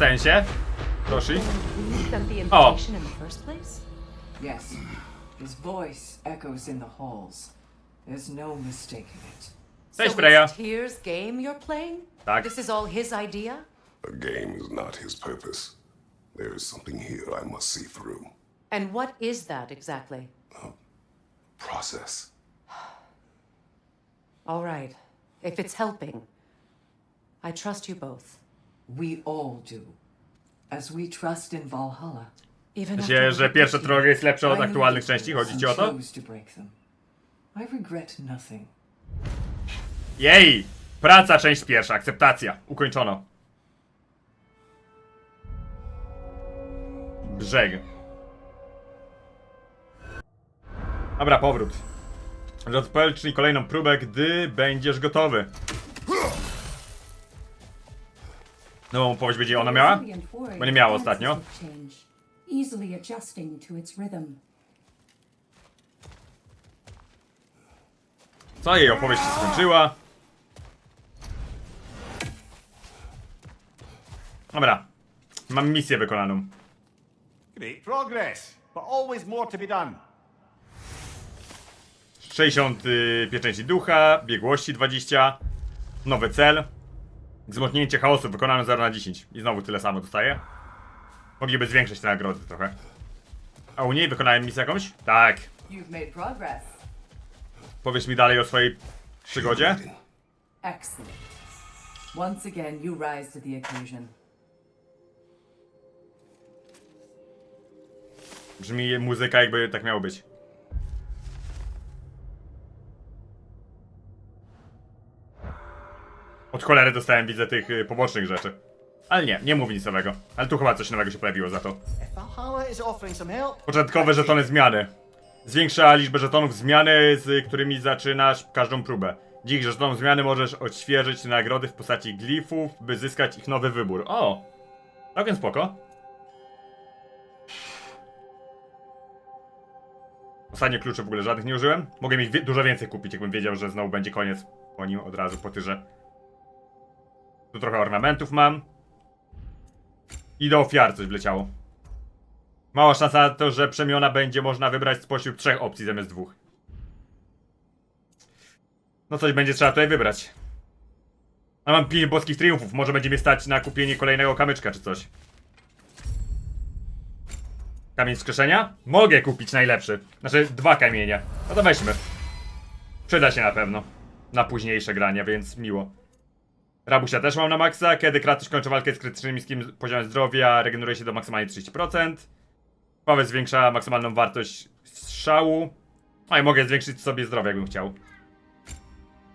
sensie? Proszę. Sent the Oh. in the first place? Yes. His voice echoes in the halls. There's no mistaking it. Cześć so Freya. it's Tyr's game you're playing? Tak. This is all his idea? A game is not his purpose. There is something here I must see through. And what is that exactly? A Process. All right. If it's helping, I trust you both. We all do. As we trust in Valhalla. Even Myślę, że pierwsza trylogia jest lepsza od aktualnych części, chodzi ci o to? chose to break them. I regret nothing. Jej! Praca, część pierwsza, akceptacja. Ukończono. Brzeg. Dobra, powrót. Rozpelcznij kolejną próbę, gdy będziesz gotowy. Nową opowieść będzie ona miała? Bo nie miała ostatnio. Easily adjusting to its rhythm. Co jej opowieść się skończyła? Dobra. Mam misję wykonaną. Great progress, but always more to be done. 60 y, pieczęci ducha, biegłości 20, nowy cel, wzmocnięcie chaosu wykonane 0 na 10 i znowu tyle samo dostaję. Mogliby zwiększyć te nagrody trochę. A u niej wykonałem misję jakąś? Tak. You've made progress. Powiesz mi dalej o swojej przygodzie? Excellent. Once again, you rise to the occasion. Brzmi muzyka jakby tak miało być. Od cholery dostałem, widzę, tych y, pobocznych rzeczy. Ale nie, nie mówi nic nowego. Ale tu chyba coś nowego się pojawiło za to. Początkowe żetony zmiany. Zwiększa liczbę żetonów zmiany, z którymi zaczynasz każdą próbę. Dzięki żetonom zmiany możesz odświeżyć nagrody w postaci glifów, by zyskać ich nowy wybór. O! Całkiem spoko. Ostatnie klucze w ogóle żadnych nie użyłem. Mogę mieć dużo więcej kupić, jakbym wiedział, że znowu będzie koniec po nim od razu po tyrze. Tu trochę ornamentów mam. I do ofiar coś wleciało. Mała szansa na to, że przemiana będzie można wybrać spośród trzech opcji zamiast dwóch. No coś będzie trzeba tutaj wybrać. A mam pięć boskich triumfów, może będzie mnie stać na kupienie kolejnego kamyczka czy coś. Kamień skrzeszenia? Mogę kupić najlepszy. Znaczy dwa kamienie. No to weźmy. Przyda się na pewno. Na późniejsze grania, więc miło. Rabusia też mam na maksa. Kiedy Kratos kończy walkę z krytycznym niskim poziomem zdrowia, regeneruje się do maksymalnie 30%. Paweł zwiększa maksymalną wartość strzału. A i mogę zwiększyć sobie zdrowie, jakbym chciał.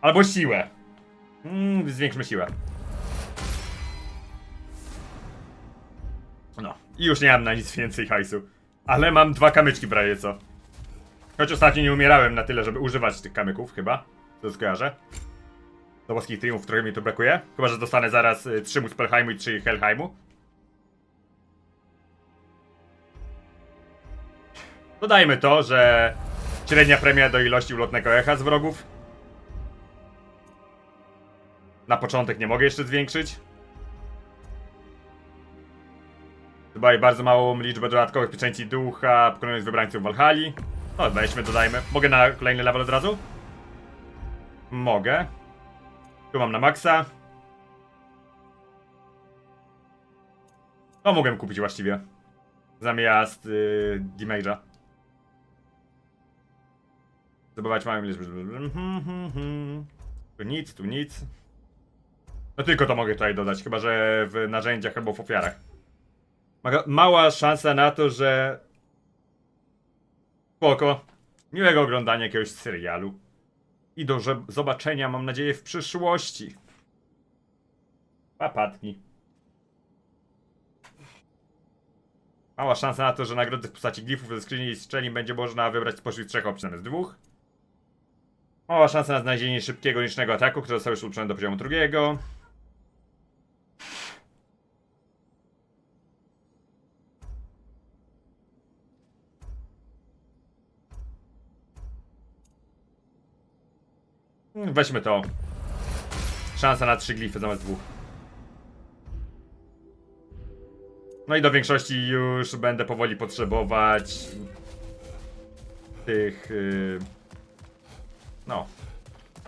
Albo siłę. Mm, zwiększmy siłę. No. I już nie mam na nic więcej hajsu. Ale mam dwa kamyczki w razie co. Choć ostatnio nie umierałem na tyle, żeby używać tych kamyków, chyba. To skojarzę. Do boskich triumfów trochę mi tu brakuje. Chyba, że dostanę zaraz y, 3 Muspelheimu i 3 Helheimu. Dodajmy to, że średnia premia do ilości ulotnego echa z wrogów. Na początek nie mogę jeszcze zwiększyć. Dbaj bardzo małą liczbę dodatkowych pieczęci ducha, pokonując wybrańców Walhali. No, weźmy, dodajmy. Mogę na kolejny level od razu? Mogę. Mam na maksa. To mogłem kupić właściwie. Zamiast yy, damage'a. Zdobywać małą liczbę. Tu nic, tu nic. No tylko to mogę tutaj dodać, chyba że w narzędziach albo w ofiarach. Mała szansa na to, że... Spoko. Miłego oglądania jakiegoś serialu. I do zobaczenia, mam nadzieję, w przyszłości. Papatni. Mała szansa na to, że nagrody w postaci glifów ze skrzyni i strzeli będzie można wybrać spośród trzech opcji zamiast dwóch. Mała szansa na znalezienie szybkiego, licznego ataku, który został już ulepszony do poziomu drugiego. Weźmy to. Szansa na trzy glify zamiast dwóch. No i do większości już będę powoli potrzebować tych. Yy... No.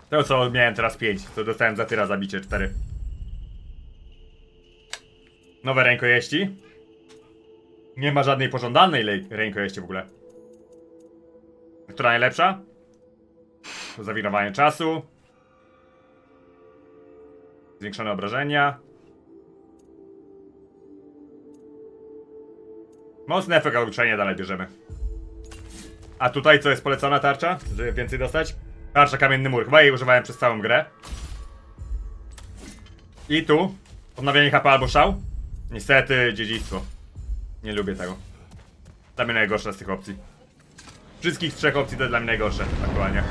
To co miałem teraz 5, to dostałem za tyra zabicie 4. Nowe rękojeści. Nie ma żadnej pożądanej rękojeści w ogóle. Która najlepsza? Zawirowanie czasu. Zwiększone obrażenia. Mocny efekt uczenia dalej bierzemy. A tutaj co jest polecona tarcza, żeby więcej dostać? Tarcza kamienny mur. Chyba jej używałem przez całą grę. I tu odnawianie HP albo szał. Niestety dziedzictwo. Nie lubię tego. Dla mnie najgorsza z tych opcji. Wszystkich trzech opcji to dla mnie najgorsze aktualnie.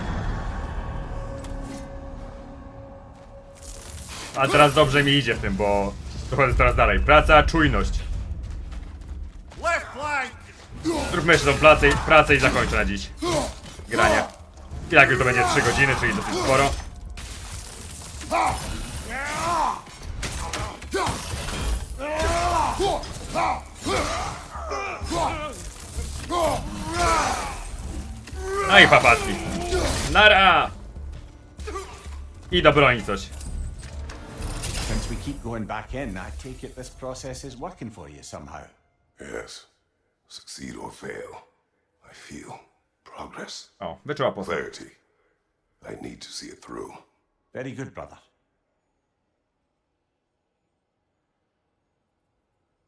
A teraz dobrze mi idzie w tym, bo dochodzę coraz dalej. Praca, czujność. Zróbmy jeszcze tą pracę, pracę i zakończę na dziś. Granie. I tak już to będzie 3 godziny, czyli dosyć sporo. No i papatki. Nara! I do broni coś. Since we keep going back in, I take it this process is working for you somehow. Yes. Succeed or fail. I feel progress, O, wyczuła postać. clarity. I need to see it through. Very good, brother.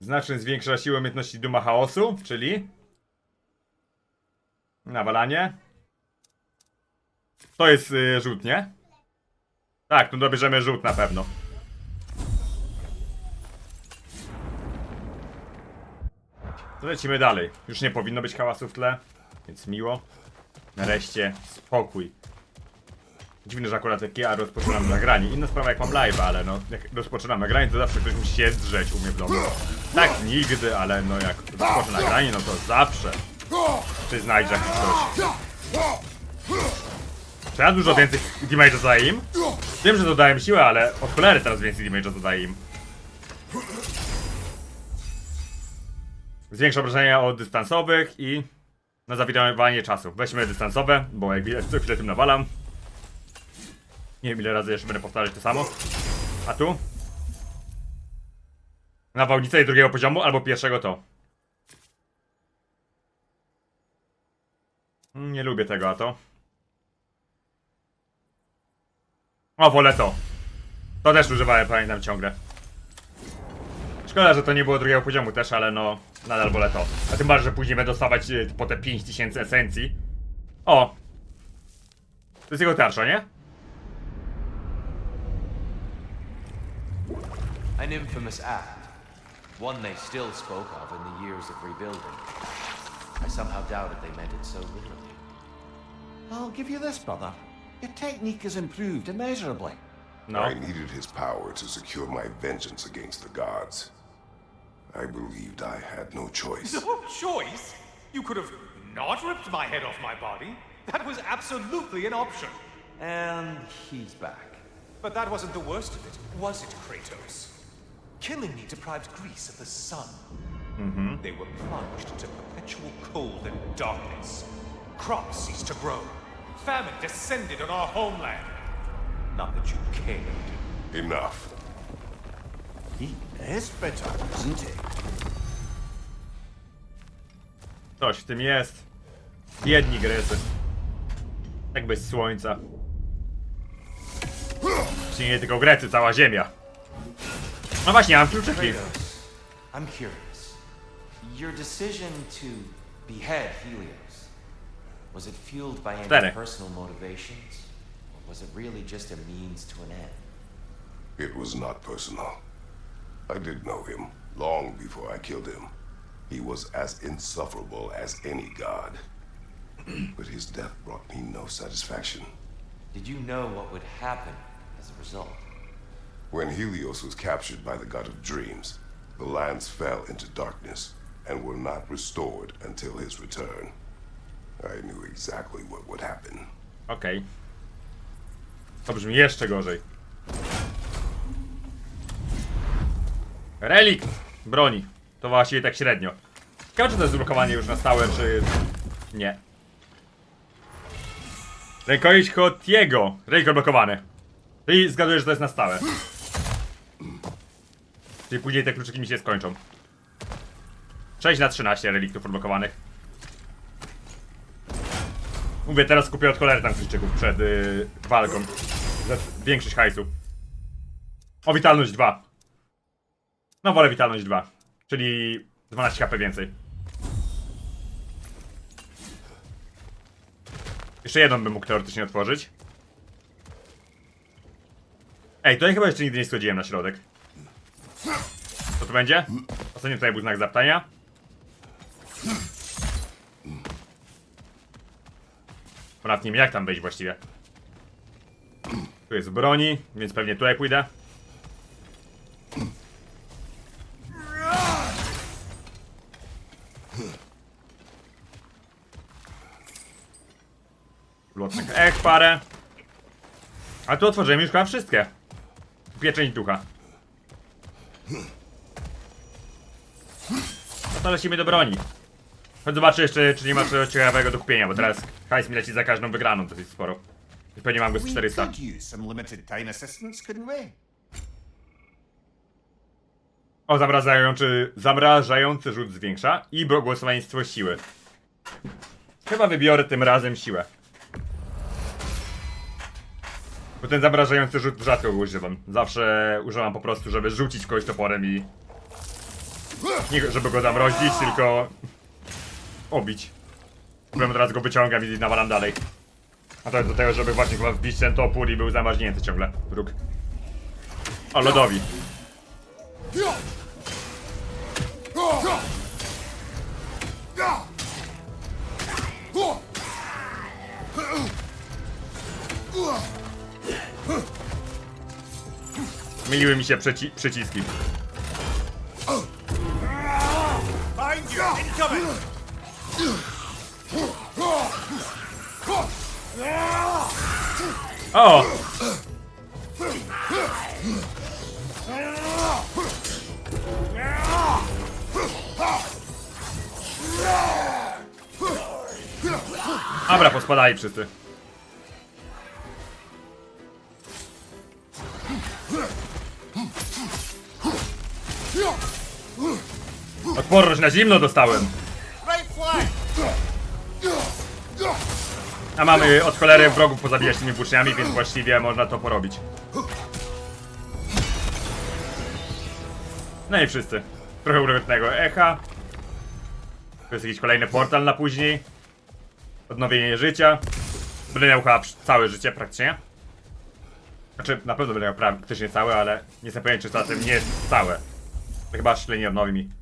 Znacznie zwiększa siłę umiejętności Duma Chaosu, czyli nawalanie. To jest y, rzut, nie? Tak, tu dobierzemy rzut na pewno. To lecimy dalej. Już nie powinno być hałasu w tle, więc miło. Nareszcie spokój. Dziwne, że akurat jak ja rozpoczynam nagranie. Inna sprawa jak mam live, ale no, jak rozpoczynam nagranie, to zawsze ktoś musi się drzeć u mnie w domu. Tak nigdy, ale no jak rozpocznę nagranie, no to zawsze. Znajdzie jakiś ktoś. Czy ja dużo więcej damage'a zadaję im? Wiem, że dodałem siłę, ale od cholery teraz więcej damage'a zadaję im. Zwiększa obrażenia od dystansowych i na zawirowanie czasu. Weźmy dystansowe, bo jak widać co chwilę tym nawalam. Nie wiem ile razy jeszcze będę powtarzać to samo. A tu? Nawałnica i drugiego poziomu, albo pierwszego to. Mm, Nie lubię tego, a to? O, wolę to. To też używałem, pamiętam ciągle. Szkoda, że to nie było drugiego poziomu też, ale no, nadal wolę to. A tym bardziej, że później będę dostawać y, po te 5000 esencji. O! To jest jego tarcza, nie? An infamous act. One they still spoke of in the years of rebuilding. I somehow doubted they meant it so literally. I'll give you this, brother. Your technique has improved immeasurably. No. I needed his power to secure my vengeance against the gods. I believed I had no choice. No choice? You could have not ripped my head off my body. That was absolutely an option. And he's back. But that wasn't the worst of it, was it, Kratos? Killing me deprived Greece of the sun. Mm-hmm. They were plunged into perpetual cold and darkness. Crops ceased to grow. Famine descended on our homeland. Not that you cared. Enough. He is bitter, isn't he? Coś w tym jest. Biedni Grecy. Jak bez słońca. Czy nie tylko Grecy, cała ziemia. No właśnie, mam kluczyki. Kratos, I'm curious. Your decision to behead Helios, was it fueled by any Cztery. personal motivations? Or was it really just a means to an end? It was not personal. I did know him long before I killed him. He was as insufferable as any god. but his death brought me no satisfaction. Did you know what would happen as a result? When Helios was captured by the god of dreams, the lands fell into darkness and were not restored until his return. I knew exactly what would happen. Okej. To brzmi jeszcze gorzej. Relikt broni. to właściwie tak średnio. Ciekawe, czy to jest blokowanie już na stałe, czy... Nie. Rękojeść Hotiego. Ręko blokowany. I zgaduję, że to jest na stałe. Czyli później te kluczyki mi się skończą. 6 na 13 reliktów odblokowanych. Mówię, teraz kupię od cholery tam kluczyków przed yy, walką. Za większość hajsu. O, witalność 2. No, wolę witalność 2. Czyli 12 HP więcej. Jeszcze jedną bym mógł teoretycznie otworzyć. Ej, tutaj chyba jeszcze nigdy nie schodziłem na środek. Co tu będzie? Ostatnio tutaj był znak zapytania. Ponad nim jak tam wejść właściwie? Tu jest broni, więc pewnie tutaj pójdę. Ech parę. A tu otworzyłem już chyba wszystkie. Pieczęć ducha. No to lecimy do broni. Chodź zobaczę jeszcze, czy nie ma czegoś ciekawego do kupienia, bo teraz hajs mi leci za każdą wygraną dosyć sporo. I pewnie mam go z We 400. could use some limited time assistance, couldn't we? O, zamrażający, zamrażający rzut zwiększa i błogosławieństwo siły. Chyba wybiorę tym razem siłę. Bo ten zamrażający rzut rzadko używam. Zawsze używam po prostu, żeby rzucić kogoś toporem i... Nie żeby go zamrozić, tylko... Obić. Potem teraz go wyciągam i nawalam dalej. A to jest do tego, żeby właśnie chyba wbić ten topór i był zamarznięty ciągle. Wróg. O, lodowi. Myliły mi się przeci przyciski. O! Dobra, pospadali wszyscy. Odporność na zimno dostałem. A mamy od cholery wrogów pozabijać tymi włóczniami, więc właściwie można to porobić. No i wszyscy. Trochę urywetnego echa. To jest jakiś kolejny portal na później. Odnowienie życia. Będę miał chyba całe życie praktycznie. Znaczy, na pewno będę miał praktycznie całe, ale nie jestem pewien, czy czasem nie jest całe. To chyba źle nie odnowi mi.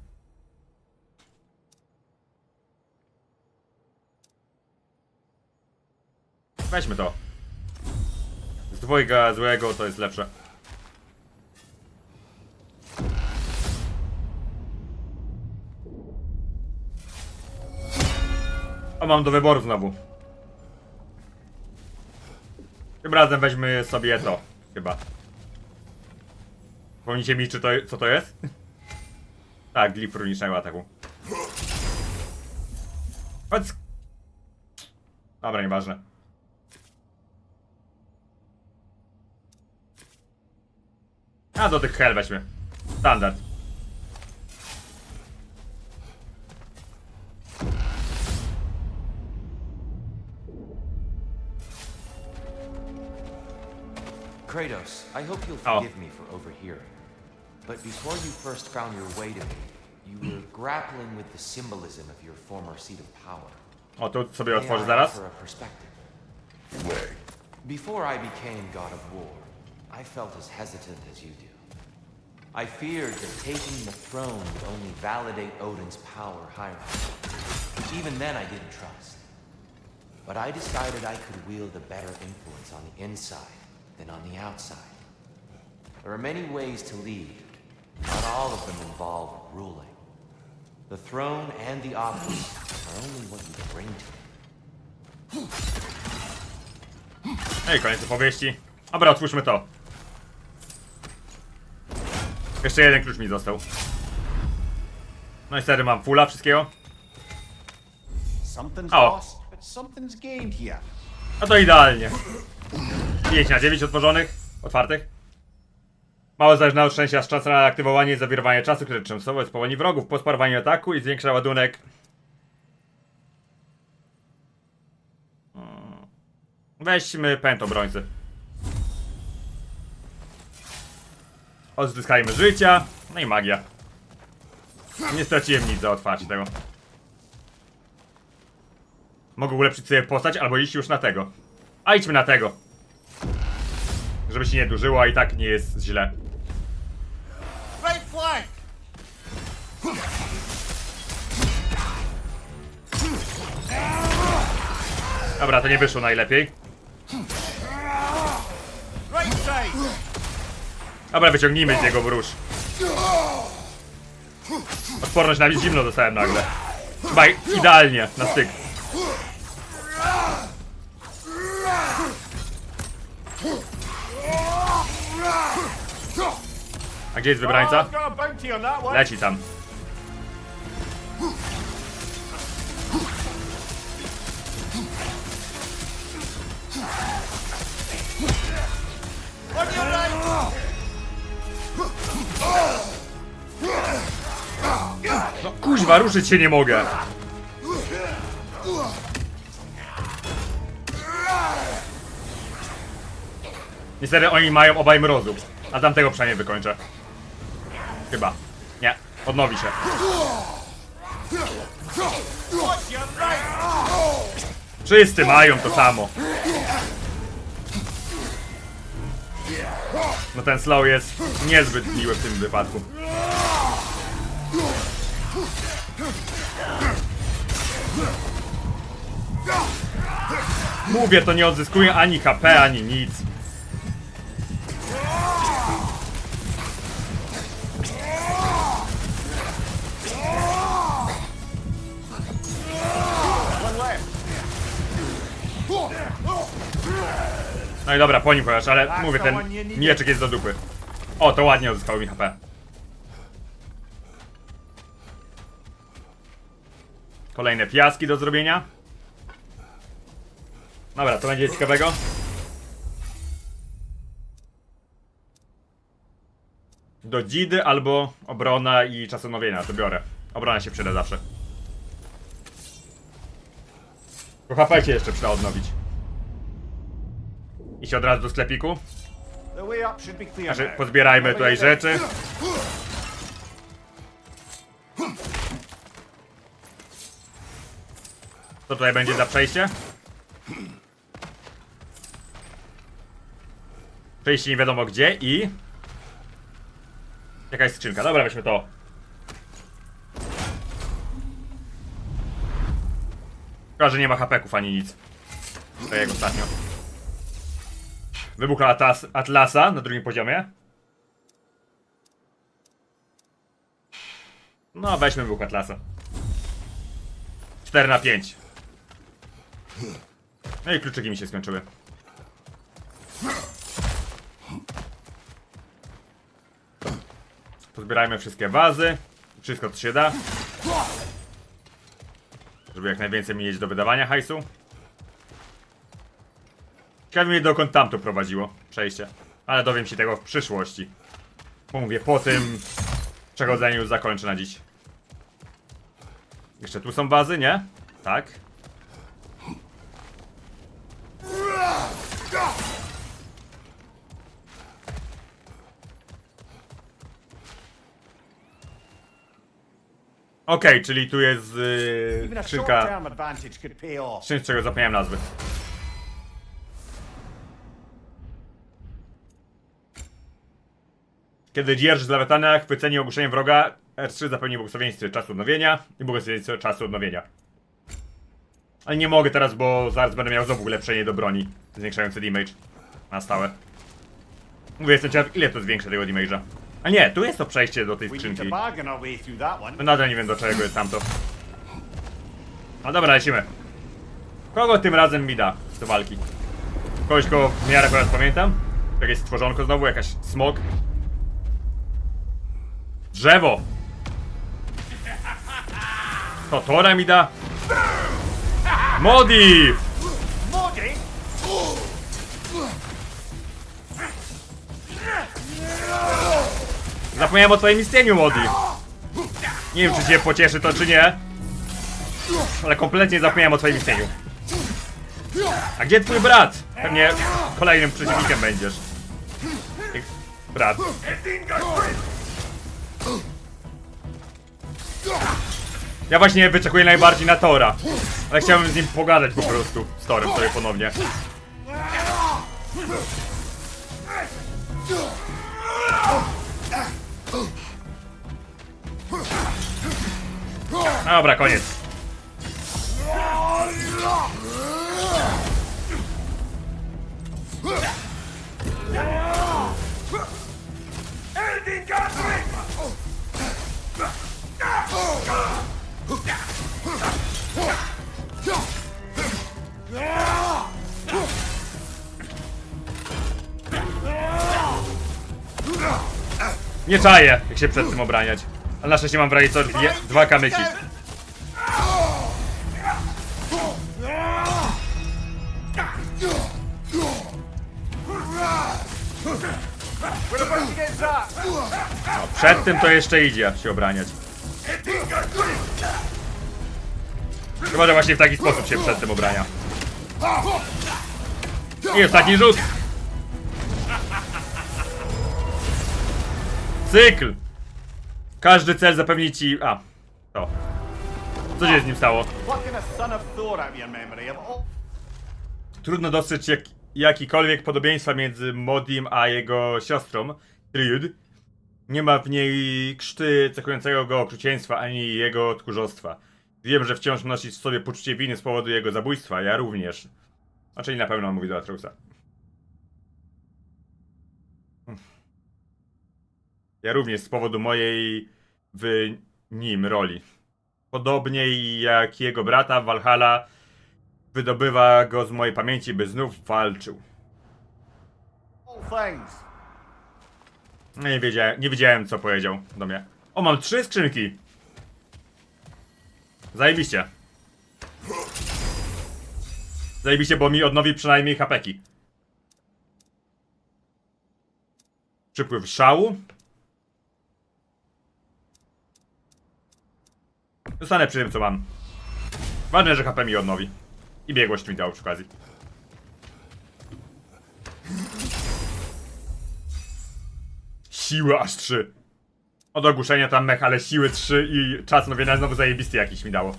Weźmy to. Z dwojga złego to jest lepsze. O, mam do wyboru znowu. Tym razem weźmy sobie to, chyba. Pomnicie mi, czy to, co to jest? tak, glif runicznego ataku. Chodź. Dobra, nieważne. A do tych hel weźmy. Standard. Kratos, I hope you'll Oh. forgive me for overhearing. But before you first found your way to me, you were grappling with the symbolism of your former seat of power. O, tu sobie May otworzę I zaraz. offer a perspective? Nay, Before I became God of War, I felt as hesitant as you do. I feared that taking the throne would only validate Odin's power hierarchy. Even then, I didn't trust. But I decided I could wield a better influence on the inside than on the outside. There are many ways to lead. Not all of them involve ruling. The throne and the office are only what you bring to it. Ej, koniec opowieści. Dobra, otwórzmy to. Jeszcze jeden klucz mi został. No i wtedy mam fulla wszystkiego. Here. No to idealnie. 5 na 9 otworzonych, otwartych. Mało zależne od szczęścia z czasem na aktywowanie i zawirowanie czasu, które częstowo spowolni wrogów po sparowaniu ataku i zwiększa ładunek. Hmm. Weźmy pęd obrońcy. Odzyskajmy życia. No i magia. Nie straciłem nic za otwarcie tego. Mogę ulepszyć sobie postać albo iść już na tego. A idźmy na tego. Żeby się nie dużyło, a i tak nie jest źle. Dobra, to nie wyszło najlepiej. Dobra, wyciągnijmy z niego mróż. Odporność na zimno dostałem nagle. Chyba idealnie, na styk. A gdzie jest wybrańca? Leci tam. On your right! Kuźwa, ruszyć się nie mogę. Niestety oni mają obaj mrozów. A tamtego przynajmniej wykończę. Chyba. Nie. Odnowi się. Wszyscy mają to samo. No ten slow jest niezbyt miły w tym wypadku. Mówię, to nie odzyskuje ani HP, ani nic. No i dobra, po nim powiesz, ale mówię, ten mieczek jest do dupy. O, to ładnie odzyskało mi HP. Kolejne piaski do zrobienia. Dobra, to będzie ciekawego. Do dzidy albo obrona i czasonowienia, to biorę. Obrona się przyda zawsze. Się jeszcze przyda odnowić. Iść od razu do sklepiku. Znaczy, pozbierajmy tutaj rzeczy. Co tutaj będzie za przejście? Przejście nie wiadomo gdzie i... Jakaś skrzynka. Dobra, weźmy to. Szkoda, że nie ma hapeków ani nic. To jak ostatnio. Wybuch Atlas, Atlasa na drugim poziomie. No, weźmy wybuch Atlasa. 4 na 5. No i kluczyki mi się skończyły. Pozbierajmy wszystkie wazy. Wszystko co się da. Żeby jak najwięcej mieć do wydawania hajsu. Ciekawi mnie dokąd tam to prowadziło przejście. Ale dowiem się tego w przyszłości. Bo mówię, po tym przechodzeniu zakończę na dziś. Jeszcze tu są bazy, nie? Tak. Okej, czyli tu jest yy, Even a skrzynka short-term advantage could pay off. czymś, czego zapomniałem nazwy. Kiedy dzierż z lawetana chwycenie ogłuszenie wroga, R3 zapewni błogosławieństwo czasu odnowienia i błogosławieństwo czasu odnowienia. Ale nie mogę teraz, bo zaraz będę miał znowu ulepszenie do broni zwiększające damage na stałe. Mówię, jestem ciekaw ile to zwiększa tego damage'a. A nie, tu jest to przejście do tej skrzynki. No nadal nie wiem do czego jest tamto. No dobra, lecimy. Kogo tym razem mi da do walki? Kogoś, kogo w miarę akurat pamiętam? Jakieś stworzonko znowu, jakaś smog? Drzewo! To Tora mi da? Modi! Zapomniałem o twoim istnieniu, Modi. Nie wiem, czy cię pocieszy to, czy nie. Ale kompletnie zapomniałem o twoim istnieniu. A gdzie twój brat? Pewnie kolejnym przeciwnikiem będziesz. Brat. Ja właśnie wyczekuję najbardziej na Tora. Ale chciałbym z nim pogadać po prostu. Z Torem sobie ponownie. Dobra, koniec. Nie czaję, jak się przed tym obraniać. Ale na szczęście mam w dwie, dwa kamyki. Przed tym to jeszcze idzie się obraniać. Chyba, że właśnie w taki sposób się przed tym obrania. I ostatni rzut. Cykl! Każdy cel zapewni ci... A, to. Co się z nim stało? Trudno dostrzec jak, jakikolwiek podobieństwa między Modim a jego siostrą, Triud. Nie ma w niej krzty cechującego go okrucieństwa, ani jego tchórzostwa. Wiem, że wciąż nosi w sobie poczucie winy z powodu jego zabójstwa, ja również. Czyli na pewno mówi do Atreusa. Ja również z powodu mojej w nim roli. Podobnie jak jego brata Valhalla wydobywa go z mojej pamięci, by znów walczył. All things. No Nie wiedziałem, nie wiedziałem co powiedział do mnie. O, mam trzy skrzynki. Zajebiście. Zajebiście, bo mi odnowi przynajmniej hapeki. Przypływ szału. Zostanę przy tym, co mam. Ważne, że HP mi odnowi. I biegłość mi dał przy okazji. Siły aż 3. Od ogłuszenia tam mech, ale siły 3 i czas nowienia znowu zajebisty jakiś mi dało.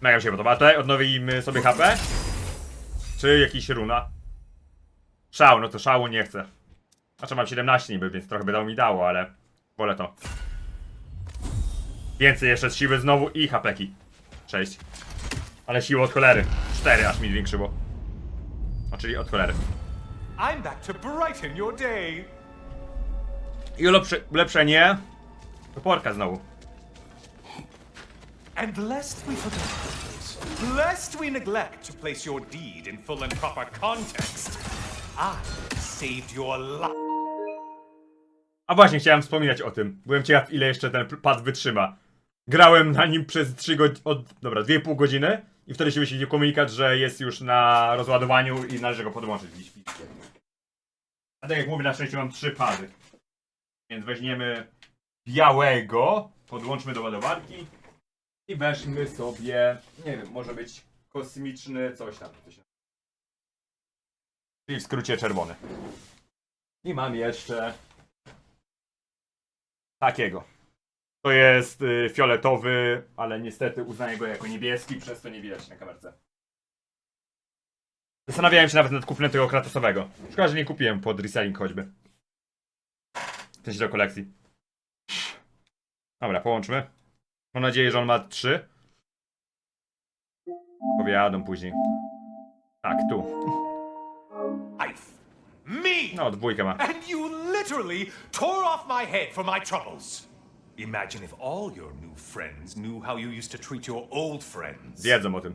Mega mi się podoba. Tutaj odnowimy sobie HP? Czy jakiś runa? Szał, no to szału nie chcę. Znaczy mam 17 niby, więc trochę by dało mi dało, ale wolę to. Więcej jeszcze z siły znowu i hapeki. 6. Ale siły od cholery. 4 aż mi zwiększyło. O, czyli od cholery. I'm back to brighten your day. I ulepsze, ulepszenie. Toporka znowu. And lest we forget, lest we neglect to place your deed in full and proper context, I saved your life. A właśnie, chciałem wspominać o tym. Byłem ciekaw, ile jeszcze ten pad wytrzyma. Grałem na nim przez 3 godziny, od, dobra, 2,5 godziny i wtedy się wyświetlił komunikat, że jest już na rozładowaniu i należy go podłączyć. A tak jak mówię, na szczęście mam 3 pady. Więc weźmiemy białego, podłączmy do ładowarki i weźmy sobie, nie wiem, może być kosmiczny coś tam. Czyli w skrócie czerwony. I mam jeszcze takiego. To jest y, fioletowy, ale niestety uznaję go jako niebieski, przez to nie widać na kamerce. Zastanawiałem się nawet nad kupnem tego kratosowego. Szkoda, że nie kupiłem pod reselling choćby. W sensie do kolekcji. Dobra, połączmy. Mam nadzieję, że on ma trzy. Powiadą później. Tak, tu. Me! No, dwójkę ma. And you literally tore off my head for my troubles. Imagine if all your new friends knew how you used to treat your old friends. Wiedzą o tym.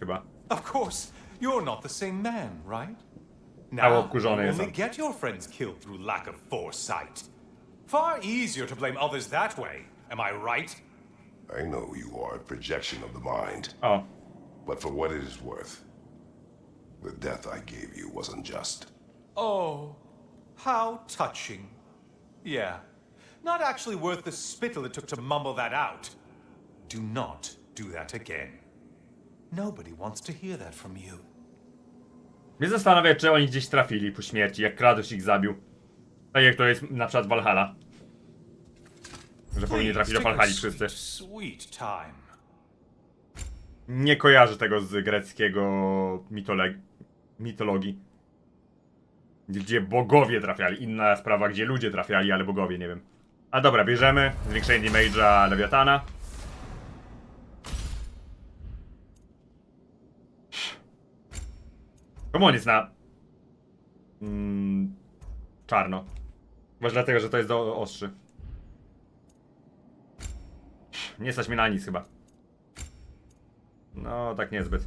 Chyba. Of course, you're not the same man, right? Now, you only get your friends killed through lack of foresight. Far easier to blame others that way, am I right? I know you are a projection of the mind, O, but for what it is worth, the death I gave you wasn't just. Oh, how touching. Yeah. Not actually worth the spittle it took to mumble that out. Do not do that again. Nobody wants to hear that from you. mnie zastanawia, czy oni gdzieś trafili po śmierci, jak Kratos ich zabił. Tak jak to jest na przykład Valhalla. Że powinni Please, trafić do Valhalla wszyscy. Nie kojarzę tego z greckiego mitole- mitologii. Gdzie bogowie trafiali. Inna sprawa, gdzie ludzie trafiali, ale bogowie, nie wiem. A dobra, bierzemy. Zwiększenie damage'a Lewiatana. Czemu on jest na... Mm, czarno. Może dlatego, że to jest do ostrzy. Nie stać mnie na nic chyba. No, tak niezbyt.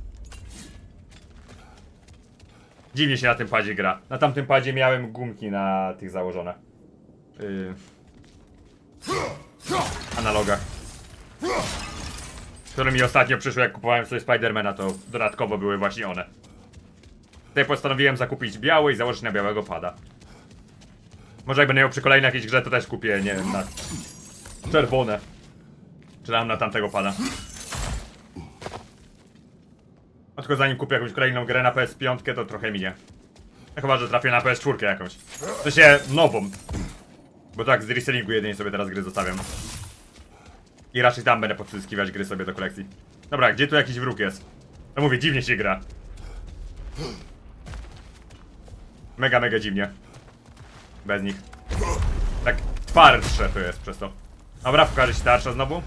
Dziwnie się na tym padzie gra. Na tamtym padzie miałem gumki na tych założone. Yy... Analogach. Które mi ostatnio przyszły, jak kupowałem sobie Spidermana, to dodatkowo były właśnie one. Tutaj postanowiłem zakupić biały i założyć na białego pada. Może jak będę miał przy kolejnej jakiejś grze, to też kupię, nie wiem, na czerwone. Czy na tamtego pada. A tylko zanim kupię jakąś kolejną grę na PS5, to trochę minie. No chyba, że trafię na PS4 jakąś. W sensie nową. Bo tak z resellingu jedynie sobie teraz gry zostawiam. I raczej tam będę podzyskiwać gry sobie do kolekcji. Dobra, gdzie tu jakiś wróg jest? No mówię, dziwnie się gra. Mega, mega dziwnie. Bez nich. Tak twardsze to jest przez to. Dobra, pokażę ci tarcza znowu.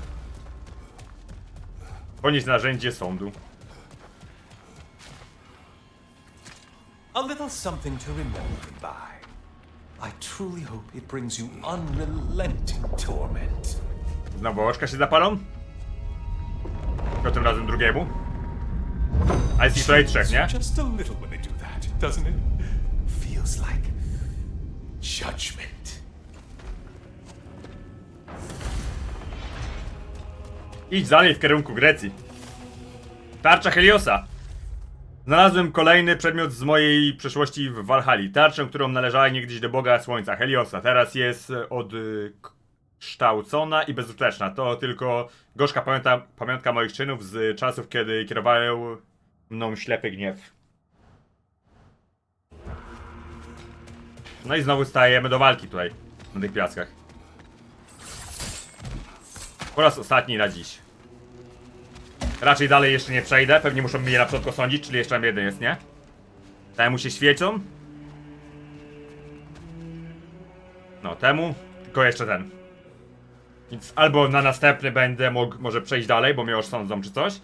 Ponieść narzędzie sądu. A little something to remember by. I truly hope it brings you unrelenting torment. Znowu oczka się zapalą. Tylko tym razem drugiemu. A jest ich tutaj trzech, nie? Just a little when they do that, doesn't it? Feels like judgment. Idź dalej w kierunku Grecji. Tarcza Heliosa. Znalazłem kolejny przedmiot z mojej przeszłości w Walhali. Tarczę, którą należała niegdyś do Boga Słońca, Heliosa. Teraz jest odkształcona i bezużyteczna. To tylko gorzka pamięta, pamiątka moich czynów z czasów, kiedy kierował mną ślepy gniew. No i znowu stajemy do walki tutaj, na tych piaskach. Po raz ostatni na dziś. Raczej dalej jeszcze nie przejdę, pewnie muszą mnie na początku sądzić, czyli jeszcze tam jeden jest, nie? Temu się świecą. No, temu, tylko jeszcze ten. Więc albo na następny będę mógł może przejść dalej, bo mnie już sądzą czy coś.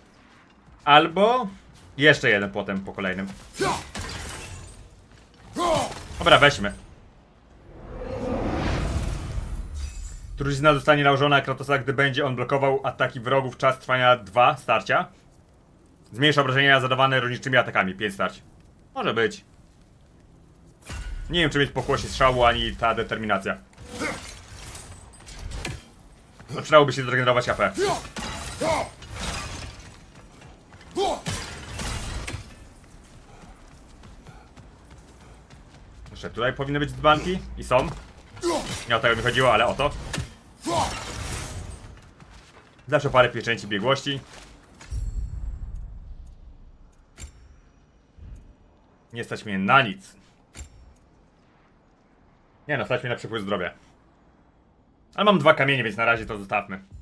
Albo jeszcze jeden potem po kolejnym. Dobra, weźmy. Trucizna zostanie nałożona na Kratosa, gdy będzie on blokował ataki wrogów czas trwania 2 starcia. Zmniejsza obrażenia zadawane rolniczymi atakami, 5 starć. Może być. Nie wiem, czy mieć pokłosie strzału, ani ta determinacja. Przydałoby się zregenerować AP. Jeszcze tutaj powinny być dzbanki i są. Nie o tego mi chodziło, ale o to. Zawsze parę pieczęci biegłości. Nie stać mnie na nic. Nie no, stać mnie na przepływ zdrowia. Ale mam dwa kamienie, więc na razie to zostawmy.